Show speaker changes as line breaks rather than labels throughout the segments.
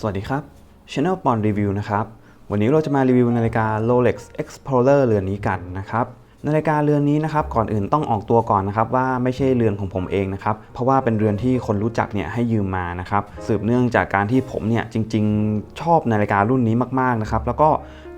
สวัสดีครับ Channel ปอนรีวิวนะครับ วันนี้เราจะมารีวิวนาฬิกา Rolex Explorer เรือนนี้กันนะครับนาฬิกาเรือนนี้นะครับก่อนอื่นต้องออกตัวก่อนนะครับว่าไม่ใช่เรือนของผมเองนะครับเพราะว่าเป็นเรือนที่คนรู้จักเนี่ยให้ยืมมานะครับสืบเนื่องจากการที่ผมเนี่ยจริง ๆ ชอบนาฬิการุ่นนี้มากๆนะครับแล้วก็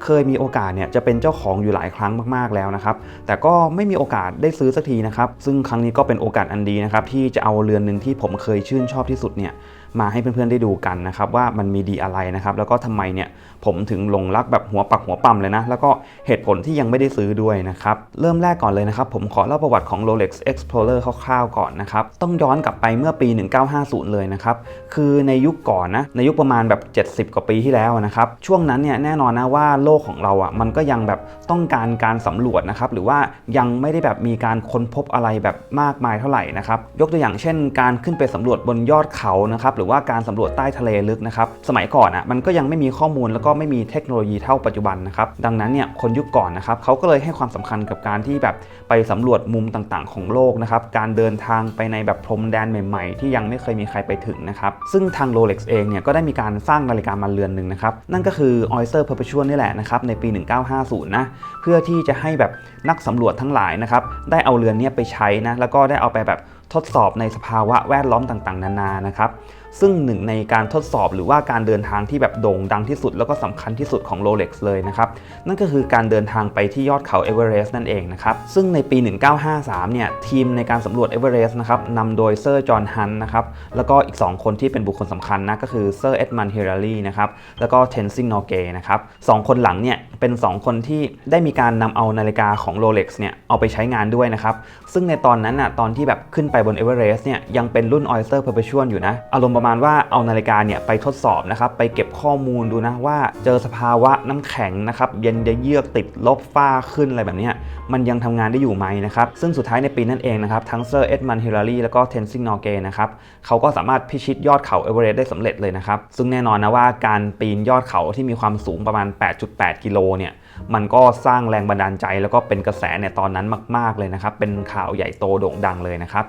เคยมีโอกาสเนี่ยจะเป็นเจ้าของอยู่หลายครั้งมากๆแล้วนะครับแต่ก็ไม่มีโอกาสได้ซื้อสักทีนะครับซึ่งครั้งนี้ก็เป็นโอกาสอันดีนะครับที่จะเอาเรือนหนึ่งที่ผมเคยชื่นชอบที่สุดเนี่ย มาให้เพื่อนๆได้ดูกันนะครับว่ามันมีดีอะไรนะครับแล้วก็ทำไมเนี่ยผมถึงหลงรักแบบหัวปักหัวปั๊มเลยนะ แล้วก็เหตุผลที่ยังไม่ได้ซื้อด้วยนะครับเริ่มแรกก่อนเลยนะครับผมขอเล่าประวัติของ Rolex Explorer คร่าวๆก่อนนะครับต้องย้อนกลับไปเมื่อปี 1950 เลยนะครับคือในยุคก่อนนะในยุคประมาณแบบ 70 กว่าปีที่แล้วนะครับช่วงนั้นเนี่ยแน่นอนนะว่าโลกของเราอะมันก็ยังแบบต้องการการสำรวจนะครับหรือว่ายังไม่ได้แบบมีการค้นพบอะไรแบบมากมายเท่าไหร่นะครับยกตัวอย่างเช่น การขึ้นไปสำรวจบนยอดเขานะครับหรือว่าการสำรวจใต้ทะเลลึกนะครับสมัยก่อนอะมันก็ยังไม่มีข้อมูลแล้วก็ไม่มีเทคโนโลยีเท่าปัจจุบันนะครับดังนั้นเนี่ยคนยุคก่อนนะครับเขาก็เลยให้ความสำคัญกับการที่แบบไปสำรวจมุมต่างๆ ของโลกนะครับการเดินทางไปในแบบพรมแดนใหม่ ๆ ที่ยังไม่เคยมีใครไปถึงนะครับซึ่งทาง Rolex เองเนี่ยก็ได้มีการสร้างนาฬิกามาเรือนหนึ่งนะครับนั่นก็คือ Oyster Perpetual นี่แหละนะครับในปี 1950 นะเพื่อที่จะให้แบบนักสำรวจทั้งหลายนะครับได้เอาเรือนเนี้ไปใช้นะแล้วก็ได้เอาไปแบบทดสอบในสภาวะแวดล้อมต่างๆ นานานะครับ ซึ่งหนึ่งในการทดสอบหรือว่าการเดินทางที่แบบโด่งดังที่สุด แล้วก็สำคัญที่สุดของ Rolex เลยนะครับนั่นก็คือการเดินทางไปที่ยอดเขาเอเวอเรสต์นั่นเองนะครับซึ่งในปี 1953 เนี่ยทีมในการสำรวจเอเวอเรสต์นะครับนำโดยเซอร์จอห์นฮันนะครับแล้วก็อีก 2 คนที่เป็นบุคคลสำคัญนะก็คือเซอร์เอ็ดมันเฮรารีนะครับแล้วก็เทนซิงนอเกนะครับสองคนหลังเนี่ยเป็น 2 คนที่ได้มีการนำเอานาฬิกาของ Rolex เนี่ยเอาไปใช้งานด้วยนะครับซึ่งในตอนนั้นน่ะตอนที่แบบขึ้นไปบนเอเวอเรสต์เนี่ยยังเป็นรุ่น Oyster Perpetual อยู่นะอารมณ์ประมาณว่าเอานาฬิกาเนี่ยไปทดสอบนะครับไปเก็บข้อมูลดูนะว่าเจอสภาวะน้ำแข็งนะครับเย็นจะเยือกติดลบฝ้าขึ้นอะไรแบบนี้มันยังทำงานได้อยู่ไหมนะครับซึ่งสุดท้ายในปีนั้นเองนะครับทั้งเซอร์เอ็ดมันฮิลลารีแล้วก็เทนซิงนอเกนะครับเขาก็สามารถพิชิตยอดเขาเอเวอเรสต์ได้สำเร็จเลยนะครับซึ่งแน่นอนนะว่าการปีนยอดเขาที่มีความสูงประมาณ 8.8 กิโลเนี่ยมันก็สร้างแรงบันดาลใจ แล้วก็เป็นกระแสในตอนนั้นมาก ๆเลยนะครับเป็นข่าวใหญ่โตโด่งดังเลยนะครับ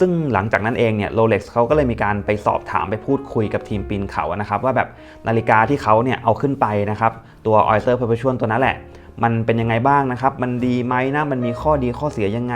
ซึ่งหลังจากนั้นเองเนี่ยโรเล็กซ์เขาก็เลยมีการไปสอบถามไปพูดคุยกับทีมปีนเขานะครับว่าแบบนาฬิกาที่เขาเนี่ยเอาขึ้นไปนะครับตัว Oyster Perpetual ตัวนั้นแหละมันเป็นยังไงบ้างนะครับ มันดีไหมนะ มันมีข้อดีข้อเสียยังไง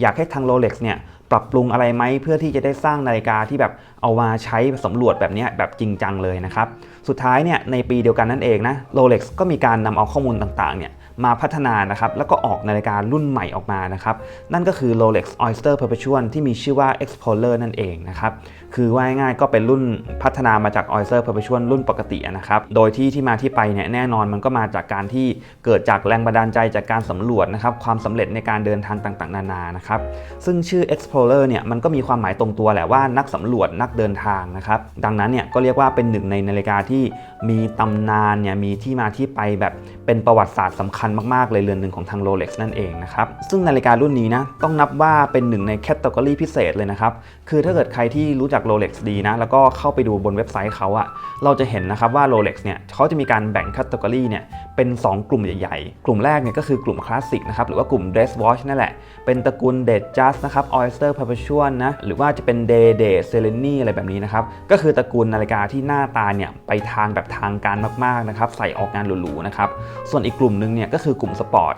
อยากให้ทาง Rolex เนี่ยปรับปรุงอะไรไหมเพื่อที่จะได้สร้างนาฬิกาที่แบบเอามาใช้สำรวจแบบนี้แบบจริงจังเลยนะครับ สุดท้ายเนี่ยในปีเดียวกันนั่นเองนะ Rolex ก็มีการนำเอาข้อมูลต่างๆเนี่ย มาพัฒนานะครับแล้วก็ออกนาฬิการุ่นใหม่ออกมานะครับนั่นก็คือ Rolex Oyster Perpetual ที่มีชื่อว่า Explorer นั่นเองนะครับคือว่าง่ายๆก็เป็นรุ่นพัฒนามาจาก Oyster Perpetual รุ่นปกตินะครับ โดยที่ที่มาที่ไปเนี่ยแน่นอนมันก็มาจากการที่เกิดจากแรงบันดาลใจจากการสำรวจนะครับความสำเร็จในการเดินทางต่างๆ นานานะครับซึ่งชื่อ Explorer เนี่ยมันก็มีความหมายตรงตัวแหละว่านักสำรวจนักเดินทางนะครับดังนั้นเนี่ยก็เรียกว่าเป็นหนึ่งในนาฬิกาที่มีตำนานเนี่ยมีที่มาที่ไปแบบเป็นประวัติศาสตร์สำคัญมากๆ เลยเรือนหนึ่งของทาง Rolex นั่นเองนะครับซึ่งนาฬิการุ่นนี้นะต้องนับว่าเป็นหนึ่งในแคตตากรีพิเศษเลยนะครับคือถ้าเกิดใครที่รู้จัก Rolex ดีนะ แล้วก็เข้าไปดูบนเว็บไซต์เขาอะเราจะเห็นนะครับว่า Rolex เนี่ยเขาจะมีการแบ่งแคตตากรีเนี่ยเป็น 2 กลุ่มใหญ่ๆ กลุ่มแรกเนี่ยก็คือกลุ่มคลาสสิกนะครับหรือว่ากลุ่ม dress watch นั่นแหละ เป็นตระกูล d a t Just นะครับ Oyster Perpetual นะหรือว่าจะเป็น Day Day s e l e n i อะไรแบบนี้นะครับก็คือตระกูลนาฬิกาที่หน้าตาเนี่ยไปทางแบบทางการมากๆนะครับใส่ออกงานหรูๆนะครับส่วนอีกกลุ่มหนึงเนี่ยก็คือกลุ่มสปอร์ต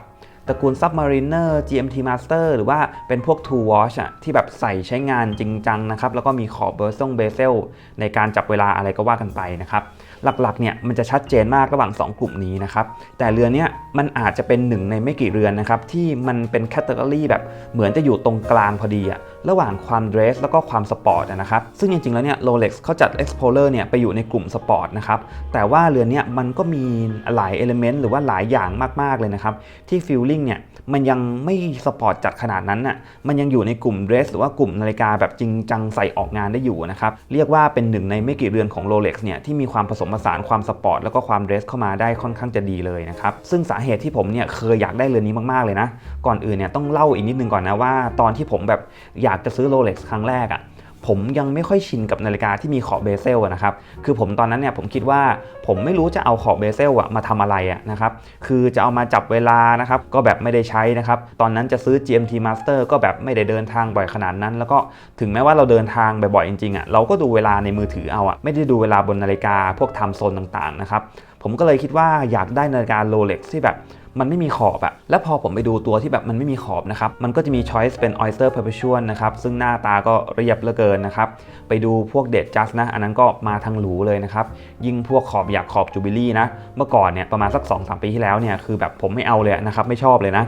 ตระกูล Submariner GMT Master หรือว่าเป็นพวก Two Watch อะที่แบบใส่ใช้งานจริงจังนะครับ แล้วก็มีขอบเบอร์ซงเบเซลในการจับเวลาอะไรก็ว่ากันไปนะครับ หลักๆเนี่ยมันจะชัดเจนมากระหว่าง 2 กลุ่มนี้นะครับ แต่เรือนเนี้ยมันอาจจะเป็นหนึ่งในไม่กี่เรือนนะครับ ที่มันเป็นแคตตาล็อแบบเหมือนจะอยู่ตรงกลางพอดีอะ ระหว่างความเดรสแล้วก็ความสปอร์ตนะครับ ซึ่งจริงๆ แล้วเนี่ย Rolex เขาจัด Explorer เนี่ยไปอยู่ในกลุ่มสปอร์ตนะครับ แต่ว่าเรือนเนี้ยมันก็มีหลายเอลิเมนต์หรือว่าหลายอย่างมากๆเลยนะครับ ที่ฟีลลิ่งเนี่ยมันยังไม่สปอร์ตจัดขนาดนั้นน่ะ มันยังอยู่ในกลุ่มเดรสหรือว่ากลุ่มนาฬิกาแบบจริงจังใส่ออกงานได้อยู่นะครับ เรียกว่าเป็นหนึ่งในไม่กี่เรือนของ Rolex เนี่ยที่มีความผสมผสานความสปอร์ตแล้วก็ความเดรสเข้ามาได้ค่อนข้างจะดีเลยนะครับ ซึ่งสาเหตุที่ผมเนี่ยเคยอยากได้เรือนนี้มากๆเลยนะ ก่อนอื่นเนี่ยต้องเล่าอีกนิดนึงก่อนนะว่า ตอนที่ผมแบบอยากจะซื้อ Rolex ครั้งแรกอะ่ะผมยังไม่ค่อยชินกับนาฬิกาที่มีขอบเบเซลอะนะครับ คือผมตอนนั้นเนี่ยผมคิดว่าผมไม่รู้จะเอาขอบเบเซลอะมาทำอะไรอะนะครับ คือจะเอามาจับเวลานะครับ ก็แบบไม่ได้ใช้นะครับ ตอนนั้นจะซื้อ GMT Master ก็แบบไม่ได้เดินทางบ่อยขนาดนั้น แล้วก็ถึงแม้ว่าเราเดินทางบ่อยๆจริงๆอะเราก็ดูเวลาในมือถือเอาอะไม่ได้ดูเวลาบนนาฬิกาพวกไทม์โซนต่างๆนะครับ ผมก็เลยคิดว่าอยากได้นาฬิกาโรเล็กซ์ที่แบบ มันไม่มีขอบอะแล้วพอผมไปดูตัวที่แบบมันไม่มีขอบนะครับ มันก็จะมี Choice เป็น Oyster Perpetual นะครับ ซึ่งหน้าตาก็เรียบเหลือเกินนะครับ ไปดูพวกเด d Just นะ อันนั้นก็มาทางหรูเลยนะครับ ยิ่งพวกขอบอยากขอบจูบิลี่นะ เมื่อก่อนเนี่ยประมาณสัก 2-3 ปีที่แล้วเนี่ย คือแบบผมไม่เอาเลยนะครับ ไม่ชอบเลยนะ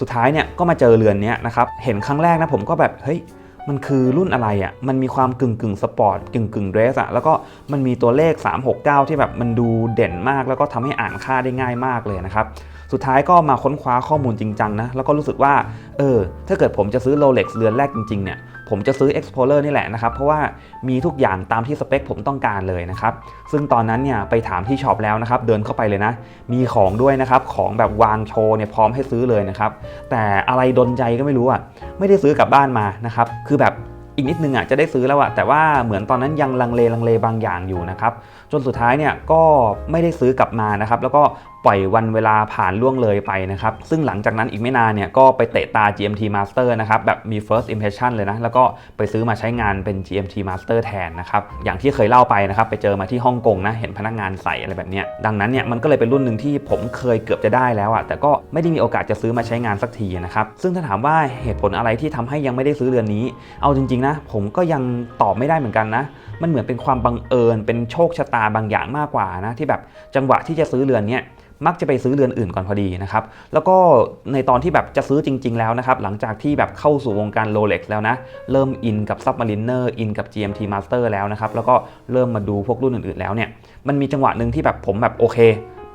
สุดท้ายเนี่ยก็มาเจอเรือนนี้นะครับ เห็นครั้งแรกนะผมก็แบบ เฮ้ยมันคือรุ่นอะไรอะ่ะ มันมีความกึ่งกึ่งสปอร์ตกึ่งกึ่งเดรสอะแล้วก็มันมีตัวเลข 369 ที่แบบมันดูเด่นมาก แล้วก็ทำให้อ่านค่าได้ง่ายมากเลยนะครับ สุดท้ายก็มาค้นคว้าข้อมูลจริงจังนะ แล้วก็รู้สึกว่า เออ ถ้าเกิดผมจะซื้อ Rolex เรือนแรกจริงๆ เนี่ย ผมจะซื้อ Explorer นี่แหละนะครับ เพราะว่ามีทุกอย่างตามที่สเปคผมต้องการเลยนะครับ ซึ่งตอนนั้นเนี่ยไปถามที่ช็อปแล้วนะครับ เดินเข้าไปเลยนะ มีของด้วยนะครับ ของแบบวางโชว์เนี่ยพร้อมให้ซื้อเลยนะครับ แต่อะไรดนใจก็ไม่รู้อะ ไม่ได้ซื้อกลับบ้านมานะครับ คือแบบอีกนิดนึงอะจะได้ซื้อแล้วอะแต่ว่าเหมือนตอนนั้นยังลังเลลังเลบางอย่างอยู่นะครับจนสุดท้ายเนี่ยก็ไม่ได้ซื้อกลับมานะครับ แล้วก็ ปล่อยวันเวลาผ่านล่วงเลยไปนะครับ ซึ่งหลังจากนั้นอีกไม่นานเนี่ยก็ไปเตะตา GMT Master นะครับแบบมี first impression เลยนะ แล้วก็ไปซื้อมาใช้งานเป็น GMT Master แทนนะครับ อย่างที่เคยเล่าไปนะครับ ไปเจอมาที่ฮ่องกงนะ เห็นพนักงานใส่อะไรแบบเนี้ย ดังนั้นเนี่ยมันก็เลยเป็นรุ่นหนึ่งที่ผมเคยเกือบจะได้แล้วอะแต่ก็ไม่ได้มีโอกาสจะซื้อมาใช้งานสักทีนะครับ ซึ่งถ้าถามว่าเหตุผลอะไรที่ทำให้ยังไม่ได้ซื้อเรือนนี้ เอาจริงๆนะผมก็ยังตอบไม่ได้เหมือนกันนะ มันเหมือนเป็นความบังเอิญ เป็นโชคชะตาบางอย่างมากกว่านะที่แบบจังหวะที่จะซื้อเรือนเนี้ย มักจะไปซื้อเรือนอื่นก่อนพอดีนะครับ แล้วก็ในตอนที่แบบจะซื้อจริง ๆ แล้วนะครับ หลังจากที่แบบเข้าสู่วงการ Rolex แล้วนะ เริ่มอินกับ Submariner อินกับ GMT Master แล้วนะครับ แล้วก็เริ่มมาดูพวกรุ่นอื่น ๆ แล้วเนี่ย มันมีจังหวะหนึ่งที่แบบผมแบบโอเค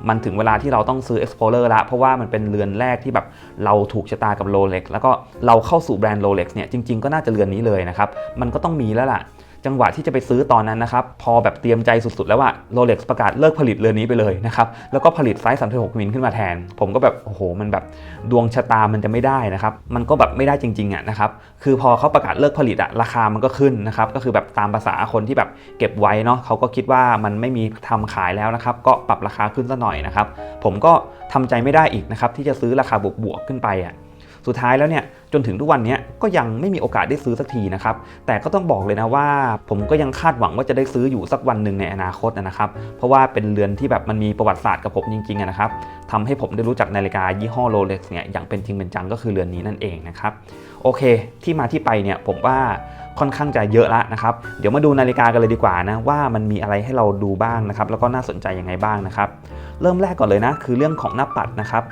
มันถึงเวลาที่เราต้องซื้อ Explorer ละ เพราะว่ามันเป็นเรือนแรกที่แบบเราถูกชะตากับ Rolex แล้วก็เราเข้าสู่แบรนด์ Rolex เนี่ย จริง ๆ ก็น่าจะเรือนนี้เลยนะครับ มันก็ต้องมีแล้วล่ะ จังหวะที่จะไปซื้อตอนนั้นนะครับ พอแบบเตรียมใจสุดๆ แล้วว่า Rolex ประกาศเลิกผลิตเรือนนี้ไปเลยนะครับ แล้วก็ผลิตไซส์36มิลขึ้นมาแทน ผมก็แบบ โอ้โห มันแบบดวงชะตามันจะไม่ได้นะครับ มันก็แบบไม่ได้จริงๆอะนะครับ คือพอเขาประกาศเลิกผลิตอะราคามันก็ขึ้นนะครับ ก็คือแบบตามภาษาคนที่แบบเก็บไว้เนาะเขาก็คิดว่ามันไม่มีทำขายแล้วนะครับ ก็ปรับราคาขึ้นซะหน่อยนะครับ ผมก็ทำใจไม่ได้อีกนะครับที่จะซื้อราคาบวกๆขึ้นไปอะ สุดท้ายแล้วเนี่ยจนถึงทุกวันนี้ก็ยังไม่มีโอกาสได้ซื้อสักทีนะครับแต่ก็ต้องบอกเลยนะว่า ผมก็ยังคาดหวังว่าจะได้ซื้ออยู่สักวันหนึ่งในอนาคตนะครับเพราะว่าเป็นเรือนที่แบบมันมีประวัติศาสตร์กับผมจริงๆนะครับทำให้ผมได้รู้จักนาฬิกายี่ห้อโรเล็กซ์เนี่ยอย่างเป็นจริงเป็นจังก็คือเรือนนี้นั่นเองนะครับโอเค ที่มาที่ไปเนี่ยผมว่าค่อนข้างจะเยอะละนะครับ เดี๋ยวมาดูนาฬิกากันเลยดีกว่านะว่ามันมีอะไรให้เราดูบ้างนะครับ แล้วก็น่าสนใจยังไงบ้างนะครับ เริ่มแรกก่อนเลยนะ คือเรื่องของหน้าปัดนะครับ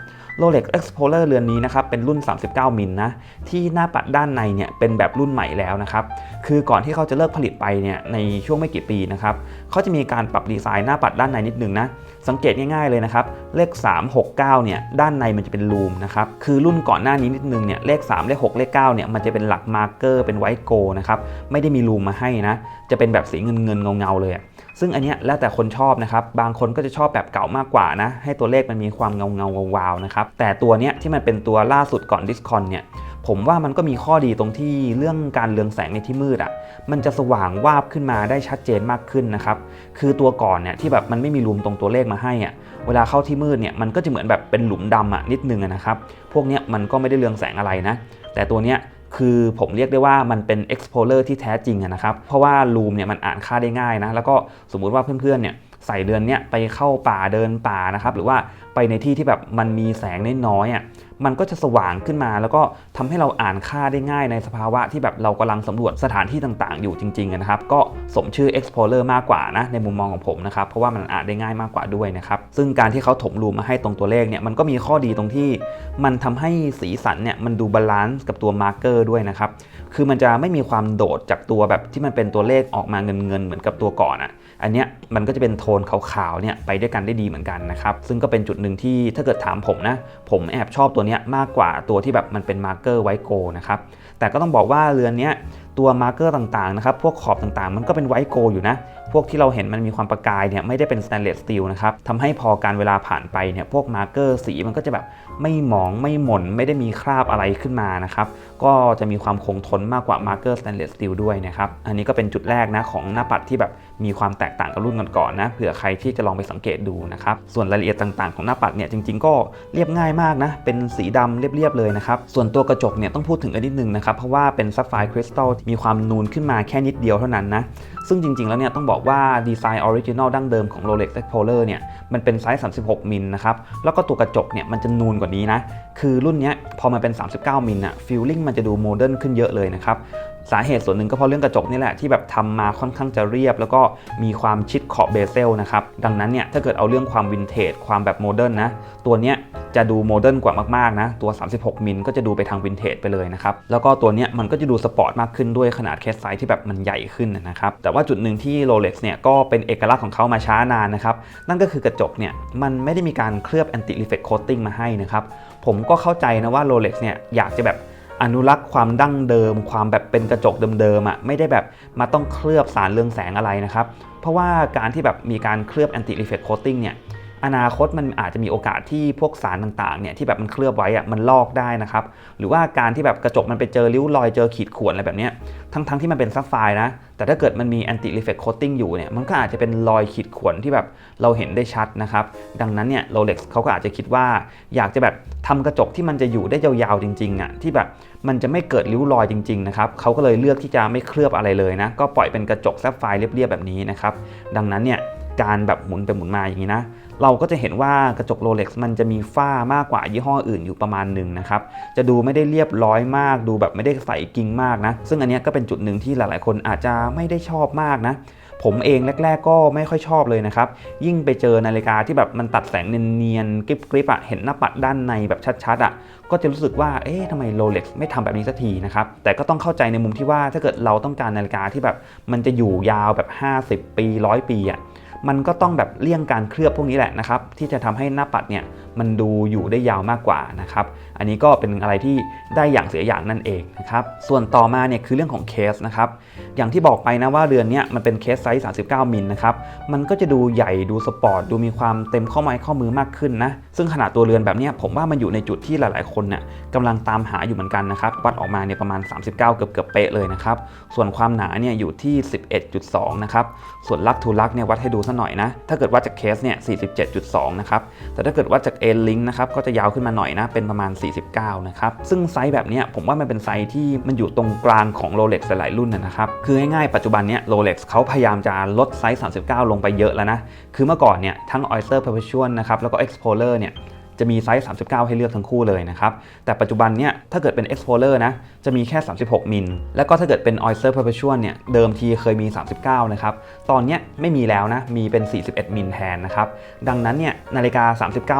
Rolex Explorer เรือนนี้นะครับเป็นรุ่น 39 มิลนะที่หน้าปัดด้านในเนี่ยเป็นแบบรุ่นใหม่แล้วนะครับคือก่อนที่เขาจะเลิกผลิตไปเนี่ยในช่วงไม่กี่ปีนะครับเขาจะมีการปรับดีไซน์หน้าปัดด้านในนิดนึงนะสังเกตง่ายๆเลยนะครับเลข 369เนี่ยด้านในมันจะเป็นลูมนะครับคือรุ่นก่อนหน้านี้นิดนึงเนี่ยเลข 3 เลข 6 เลข9เนี่ยมันจะเป็นหลักมาร์เกอร์เป็นไวท์โกนะครับไม่ได้มีลูมมาให้นะจะเป็นแบบสีเงินเงินๆเงาเลยอะ ซึ่งอันเนี้ยแล้วแต่คนชอบนะครับ บางคนก็จะชอบแบบเก่ามากกว่านะ ให้ตัวเลขมันมีความเงาเงาวาวๆนะครับ แต่ตัวเนี้ยที่มันเป็นตัวล่าสุดก่อนดิสคอนเนี่ยผมว่ามันก็มีข้อดีตรงที่เรื่องการเรืองแสงในที่มืดอะ่ะ มันจะสว่างวาบขึ้นมาได้ชัดเจนมากขึ้นนะครับ คือตัวก่อนเนี่ยที่แบบมันไม่มีรูมตรงตัวเลขมาให้อะ่ะ เวลาเข้าที่มืดเนี่ยมันก็จะเหมือนแบบเป็นหลุมดำอะนิดนึงะนะครับ พวกเนี้ยมันก็ไม่ได้เรืองแสงอะไรนะ แต่ตัวเนี้ย คือผมเรียกได้ว่ามันเป็น explorer ที่แท้จริงนะครับ เพราะว่ารูมเนี่ยมันอ่านค่าได้ง่ายนะ แล้วก็สมมุติว่าเพื่อนๆ เนี่ยใส่เดือนเนี้ยไปเข้าป่าเดินป่านะครับ หรือว่าไปในที่ที่แบบมันมีแสงน้อยๆอะ มันก็จะสว่างขึ้นมา แล้วก็ทำให้เราอ่านค่าได้ง่ายในสภาวะที่แบบเรากำลังสำรวจสถานที่ต่างๆ อยู่จริงๆนะครับ ก็สมชื่อ explorer มากกว่านะในมุมมองของผมนะครับ เพราะว่ามันอ่านได้ง่ายมากกว่าด้วยนะครับ ซึ่งการที่เขาถมรูมาให้ตรงตัวเลขเนี่ย มันก็มีข้อดีตรงที่ มันทำให้สีสันเนี่ยมันดูบาลานซ์กับตัวมาร์เกอร์ด้วยนะครับ คือมันจะไม่มีความโดดจากตัวแบบที่มันเป็นตัวเลขออกมาเงินๆเหมือนกับตัวก่อนอะ อันเนี้ยมันก็จะเป็นโทนขาวๆเนี่ยไปด้วยกันได้ดีเหมือนกันนะครับซึ่งก็เป็นจุดหนึ่งที่ถ้าเกิดถามผมนะ ผมแอบชอบตัวเนี้ยมากกว่าตัวที่แบบมันเป็นมาร์เกอร์ไวโกนะครับแต่ก็ต้องบอกว่าเรือนเนี้ยตัวมาร์เกอร์ต่างๆนะครับพวกขอบต่างๆ มันก็เป็นไวโกอยู่นะ พวกที่เราเห็นมันมีความประกายเนี่ยไม่ได้เป็นสแตนเลสสตีลนะครับทำให้พอการเวลาผ่านไปเนี่ยพวกมาร์เกอร์สีมันก็จะแบบไม่หมองไม่หม่นไม่ได้มีคราบอะไรขึ้นมานะครับก็จะมีความคงทนมากกว่ามาร์เกอร์สแตนเลสสตีลด้วยนะครับอันนี้ก็เป็นจุดแรกนะของหน้าปัดที่แบบมีความแตกต่างกับรุ่นก่อนๆนะเผื่อใครที่จะลองไปสังเกตดูนะครับส่วนรายละเอียดต่างๆของหน้าปัดเนี่ยจริง ๆ ก็เรียบง่ายมากนะเป็นสีดำเรียบๆเลยนะครับส่วนตัวกระจกเนี่ยต้องพูดถึงกันนิดนึงนะครับเพราะว่าเป็นซัฟไฟร์คริสตัลมีความนูนขึ้นมาแค่นิดเดียวเท่านั้นนะซึ่งจริงๆแล้วเนี่ยต้องบอกว่าดีไซน์ออริจินอลดั้งเดิมของ Rolex Explorer เนี่ยมันเป็นไซส์ 36 มิลนะครับแล้วก็ตัวกระจกเนี่ยมันจะนูนกว่านี้นะคือรุ่นเนี้ยพอมันเป็น 39 มิลอะฟีลลิ่งมันจะดูโมเดิร์นขึ้นเยอะเลยนะครับ สาเหตุส่วนหนึ่งก็เพราะเรื่องกระจกนี่แหละที่แบบทำมาค่อนข้างจะเรียบ แล้วก็มีความชิดขอบเบเซลนะครับดังนั้นเนี่ยถ้าเกิดเอาเรื่องความวินเทจความแบบโมเดิร์นนะตัวเนี้ยจะดูโมเดิร์นกว่ามากๆนะตัว 36 มิลก็จะดูไปทางวินเทจไปเลยนะครับแล้วก็ตัวเนี้ยมันก็จะดูสปอร์ตมากขึ้นด้วยขนาดเคสไซส์ที่แบบมันใหญ่ขึ้นนะครับแต่ว่าจุดหนึ่งที่ Rolex เนี่ยก็เป็นเอกลักษณ์ของเขามาช้านานนะครับนั่นก็คือกระจกเนี่ยมันไม่ได้มีการเคลือบ anti reflect coating มาให้นะครับผมก็เข้าใจนะว่า Rolex เนี่ยอยากจะแบบ อนุรักษ์ความดั้งเดิม ความแบบเป็นกระจกเดิมๆอะไม่ได้แบบมาต้องเคลือบสารเรืองแสงอะไรนะครับ เพราะว่าการที่แบบมีการเคลือบ anti reflect coating เนี่ย อนาคตมันอาจจะมีโอกาสที่พวกสารต่างๆเนี่ยที่แบบมันเคลือบไว้อะมันลอกได้นะครับหรือว่าการที่แบบกระจกมันไปเจอริ้วรอยเจอขีดข่วนอะไรแบบเนี้ยทั้งๆที่มันเป็นซัฟไฟนะแต่ถ้าเกิดมันมี anti reflect coating อยู่เนี่ยมันก็อาจจะเป็นรอยขีดข่วนที่แบบเราเห็นได้ชัดนะครับดังนั้นเนี่ย Rolex เขาก็อาจจะคิดว่า อยากจะแบบทำกระจกที่มันจะอยู่ได้ยาวๆจริงๆอะที่แบบมันจะไม่เกิดริ้วรอยจริงๆนะครับเขาก็เลยเลือกที่จะไม่เคลือบอะไรเลยนะก็ปล่อยเป็นกระจกซัฟไฟเรียบๆแบบนี้นะครับดังนั้นเนี่ยการแบบหมุนไปหมุนมาอย่างนี้นะ เราก็จะเห็นว่ากระจกโรเล็กซ์มันจะมีฝ้ามากกว่ายี่ห้ออื่นอยู่ประมาณหนึ่งนะครับ จะดูไม่ได้เรียบร้อยมาก ดูแบบไม่ได้ใสกิ้งมากนะ ซึ่งอันนี้ก็เป็นจุดหนึ่งที่หลายๆ คนอาจจะไม่ได้ชอบมากนะผมเองแรก ๆ ก็ไม่ค่อยชอบเลยนะครับ ยิ่งไปเจอนาฬิกาที่แบบมันตัดแสงเนียนๆกริบๆอะเห็นหน้าปัดด้านในแบบชัดๆอะก็จะรู้สึกว่าเอ๊ะทำไมโรเล็กซ์ไม่ทำแบบนี้สักทีนะครับ แต่ก็ต้องเข้าใจในมุมที่ว่าถ้าเกิดเราต้องการนาฬิกาที่แบบมันจะอยู่ยาวแบบ 50 ปีร้อยปีอะ มันก็ต้องแบบเลี่ยงการเคลือบพวกนี้แหละนะครับ ที่จะทำให้หน้าปัดเนี่ยมันดูอยู่ได้ยาวมากกว่านะครับ อันนี้ก็เป็นอะไรที่ได้อย่างเสียอย่างนั่นเองนะครับ ส่วนต่อมาเนี่ยคือเรื่องของเคสนะครับ อย่างที่บอกไปนะว่าเรือนนี้มันเป็นเคสไซส์ 39 มิลนะครับ มันก็จะดูใหญ่ดูสปอร์ตดูมีความเต็มข้อไม้ข้อมือมากขึ้นนะ ซึ่งขนาดตัวเรือนแบบนี้ผมว่ามันอยู่ในจุดที่หลาย ๆ คนเนี่ยกำลังตามหาอยู่เหมือนกันนะครับ วัดออกมาเนี่ยประมาณ 39 เกือบเกือบๆเป๊ะเลยนะครับ ส่วนความหนาเนี่ยอยู่ที่ 11.2 นะครับ ส่วนลักทูลักเนี่ยวัดให้ดูสักหน่อยนะ ถ้าเกิดวัดจากเคสเนี่ย47.2 นะครับ แต่ถ้าเกิดวัดจากเอ็นลิงนะครับก็จะยาวขึ้นมาหน่อยนะ เป็นประมาณ 49 นะครับ ซึ่งไซส์แบบนี้ผมว่ามันเป็นไซส์ที่มันอยู่ตรงกลางของ Rolex หลายรุ่นนะครับคือง่ายๆปัจจุบันเนี้ย Rolex เขาพยายามจะลดไซส์ 39 ลงไปเยอะแล้วนะ คือเมื่อก่อนเนี่ยทั้ง Oyster Perpetual นะครับแล้วก็ Explorer เนี่ยจะมีไซส์ 39 ให้เลือกทั้งคู่เลยนะครับ แต่ปัจจุบันเนี่ยถ้าเกิดเป็น Explorer นะ จะมีแค่ 36 มิล แล้วก็ถ้าเกิดเป็น Oyster Perpetual เนี่ย เดิมทีเคยมี 39 นะครับ ตอนนี้ไม่มีแล้วนะ มีเป็น 41 มิลแทนนะครับ ดังนั้นเนี่ยนาฬิกา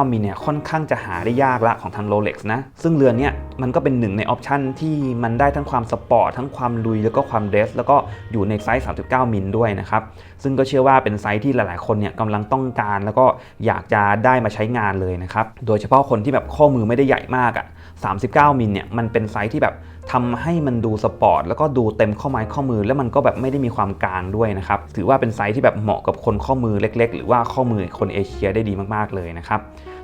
39 มิลเนี่ยค่อนข้างจะหาได้ยากละของทาง Rolex นะ ซึ่งเรือนเนี่ยมันก็เป็นหนึ่งในออปชันที่มันได้ทั้งความสปอร์ตทั้งความลุยแล้วก็ความเดรสแล้วก็อยู่ในไซส์ 39 มิลด้วยนะครับ ซึ่งก็เชื่อว่าเป็นไซส์ที่หลาย ๆ คนเนี่ยกำลังต้องการแล้วก็อยากจะได้มาใช้งานเลยนะครับ โดยเฉพาะคนที่แบบข้อมือไม่ได้ใหญ่มากอะ่ะ 39 มิลเนี่ยมันเป็นไซส์ที่แบบ ทำให้มันดูสปอร์ตแล้วก็ดูเต็มข้อไม้ข้อมือ แล้วมันก็แบบไม่ได้มีความกลางด้วยนะครับ ถือว่าเป็นไซส์ที่แบบเหมาะกับคนข้อมือเล็ก ๆ หรือว่าข้อมือคนเอเชียได้ดีมากๆเลยนะครับ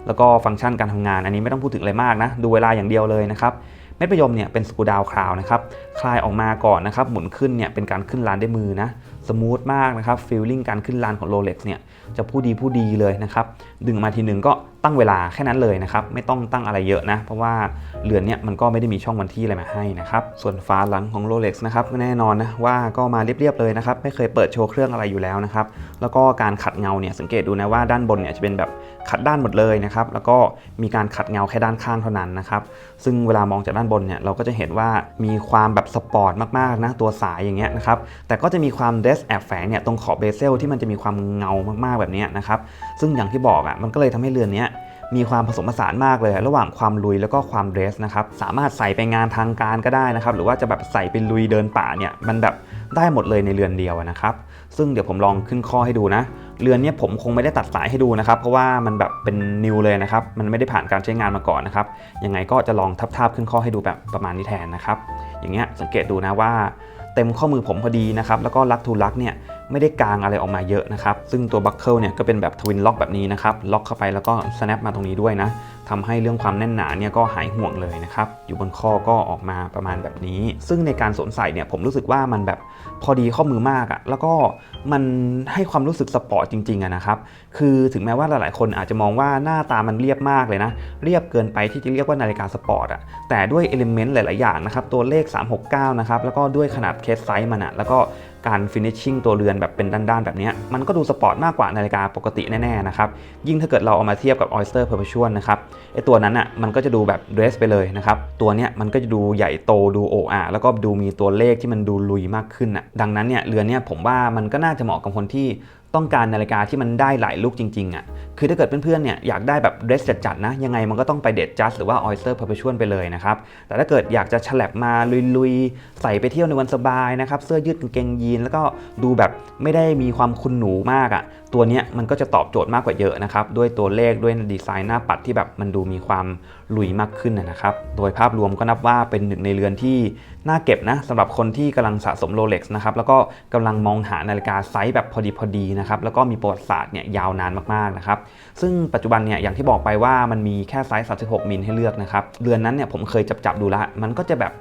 แล้วก็ฟังก์ชันการทำงานอันนี้ไม่ต้องพูดถึงอะไรมากนะ ดูเวลาอย่างเดียวเลยนะครับเม็ดประยมเนี่ยเป็นสกูดาวคราวนะครับคลายออกมาก่อนนะครับหมุนขึ้นเนี่ยเป็นการขึ้นลานด้วยมือนะสมูทมากนะครับฟีลลิ่งการขึ้นลานของ Rolex เนี่ยจะผู้ดีผู้ดีเลยนะครับดึงมาทีหนึ่งก็ตั้งเวลาแค่นั้นเลยนะครับไม่ต้องตั้งอะไรเยอะนะเพราะว่า เรือนเนี่ยมันก็ไม่ได้มีช่องวันที่อะไรมาให้นะครับส่วนฝาหลังของ Rolex นะครับแน่นอนนะว่าก็มาเรียบๆเลยนะครับไม่เคยเปิดโชว์เครื่องอะไรอยู่แล้วนะครับแล้วก็การขัดเงาเนี่ยสังเกตดูนะว่าด้านบนเนี่ยจะเป็นแบบขัดด้านหมดเลยนะครับแล้วก็มีการขัดเงาแค่ด้านข้างเท่านั้นนะครับซึ่งเวลามองจากด้านบนเนี่ยเราก็จะเห็นว่ามีความแบบสปอร์ตมากๆนะตัวสายอย่างเงี้ยนะครับแต่ก็จะมีความเดสแอบแฝงเนี่ยตรงขอบเบเซลที่มันจะมีความเงามากๆแบบนี้นะครับซึ่งอย่างที่บอกอะมันก็เลยทำให้เรือนเนี้ย มีความผสมผสานมากเลย ระหว่างความลุยแล้วก็ความเดรสนะครับสามารถใส่ไปงานทางการก็ได้นะครับหรือว่าจะแบบใส่ไปลุยเดินป่าเนี่ยมันแบบได้หมดเลยในเรือนเดียวนะครับซึ่งเดี๋ยวผมลองขึ้นข้อให้ดูนะ เรือนเนี้ยผมคงไม่ได้ตัดสายให้ดูนะครับ เพราะว่ามันแบบเป็นนิวเลยนะครับ มันไม่ได้ผ่านการใช้งานมาก่อนนะครับ ยังไงก็จะลองทับๆขึ้นข้อให้ดูแบบประมาณนี้แทนนะครับ อย่างเงี้ยสังเกตดูนะว่า เต็มข้อมือผมพอดีนะครับ แล้วก็ลักทูลักเนี่ย ไม่ได้กางอะไรออกมาเยอะนะครับ ซึ่งตัวบัคเกิลเนี่ยก็เป็นแบบทวินล็อกแบบนี้นะครับ ล็อกเข้าไปแล้วก็ snap มาตรงนี้ด้วยนะทำให้เรื่องความแน่นหนาเนี่ยก็หายห่วงเลยนะครับ อยู่บนข้อก็ออกมาประมาณแบบนี้ ซึ่งในการสวมใส่เนี่ยผมรู้สึกว่ามันแบบพอดีข้อมือมากอะแล้วก็ มันให้ความรู้สึกสปอร์ตจริงๆอะนะครับ คือถึงแม้ว่าหลายๆคนอาจจะมองว่าหน้าตามันเรียบมากเลยนะ เรียบเกินไปที่จะเรียกว่านาฬิกาสปอร์ตอะแต่ด้วยเอลิเมนต์หลาย ๆ อย่างนะครับ ตัวเลข 369 นะครับ แล้วก็ด้วยขนาดเคสไซส์มันอะแล้วก็การฟินิชชิ่งตัวเรือนแบบเป็นด้านๆ แบบนี้ มันก็ดูสปอร์ตมากกว่านาฬิกาปกติแน่ๆนะครับ ยิ่งถ้าเกิดเราเอามาเทียบกับ Oyster Perpetual นะครับไอตัวนั้นอะมันก็จะดูแบบเดรสไปเลยนะครับ ตัวเนี้ยมันก็จะดูใหญ่โตดูโออาแล้วก็ดูมีตัวเลขที่มันดูลุยมากขึ้นอะดังนั้นเนี่ยเรือนเนี่ยผมว่ามันก็น่าจะเหมาะกับคนที่ต้องการนาฬิกาที่มันได้หลายลูกจริงๆอะ คือถ้าเกิดเพื่อนๆเนี่ยอยากได้แบบเดรสจัดๆนะ ยังไงมันก็ต้องไปเดดจัสหรือว่าออยสเตอร์เพอร์เพชวลไปเลยนะครับ แต่ถ้าเกิดอยากจะฉลับมาลุยๆ ใส่ไปเที่ยวในวันสบายนะครับ เสื้อยืดกางเกงยีน แล้วก็ดูแบบไม่ได้มีความคุณหนูมากอะ ตัวนี้มันก็จะตอบโจทย์มากกว่าเยอะนะครับ ด้วยตัวเลขด้วยดีไซน์หน้าปัดที่แบบมันดูมีความลุยมากขึ้นนะครับ โดยภาพรวมก็นับว่าเป็นหนึ่งในเรือนที่น่าเก็บนะสำหรับคนที่กำลังสะสมโรเล็กซ์นะครับ แล้วก็กำลังมองหานาฬิกาไซส์แบบพอดีพอดีนะครับ แล้วก็มีประวัติศาสตร์เนี่ยยาวนานมากๆนะครับ ซึ่งปัจจุบันเนี่ยอย่างที่บอกไปว่ามันมีแค่ไซส์ 36 มิลให้เลือกนะครับ เรือนนั้นเนี่ยผมเคยจับจับดูละ มันก็จะแบบ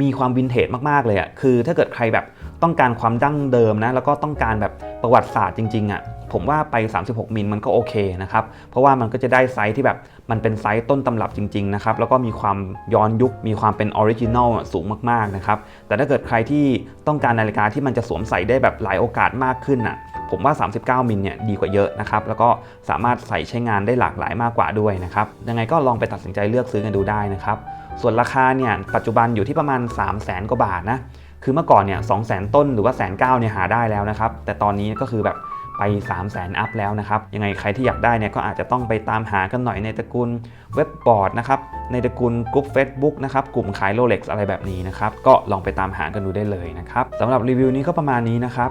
มีความวินเทจมากๆเลยอะ่ะคือถ้าเกิดใครแบบต้องการความดั้งเดิมนะแล้วก็ต้องการแบบประวัติศาสตร์จริงๆอะ่ะผมว่าไป 36 มิลมันก็โอเคนะครับ เพราะว่ามันก็จะได้ไซส์ที่แบบมันเป็นไซส์ต้นตำรับจริงๆนะครับ แล้วก็มีความย้อนยุค มีความเป็นออริจินอลสูงมากๆนะครับ แต่ถ้าเกิดใครที่ต้องการนาฬิกาที่มันจะสวมใส่ได้แบบหลายโอกาสมากขึ้นอะ ผมว่า 39 มิลเนี่ยดีกว่าเยอะนะครับ แล้วก็สามารถใส่ใช้งานได้หลากหลายมากกว่าด้วยนะครับ ยังไงก็ลองไปตัดสินใจเลือกซื้อกันดูได้นะครับ ส่วนราคาเนี่ยปัจจุบันอยู่ที่ประมาณ 3 0 0แสนกว่าบาทนะ คือเมื่อก่อนเนี่ยสองแสนต้นหรือว่าแสนเก้าเนี่ยหาได้แล้วนะครับ แต่ตอนนี้ก็คือแบบไป 3 0 0แสนอัพแล้วนะครับ ยังไงใครที่อยากได้เนี่ยก็อาจจะต้องไปตามหากันหน่อยในตระกูลเว็บบอร์ดนะครับ ในตระกูลกลุ่ม Facebook นะครับ กลุ่มขายโรเล็กอะไรแบบนี้นะครับ ก็ลองไปตามหากันดูได้เลยนะครับสำหรับรีวิวนี้ก็ประมาณนี้นะครับ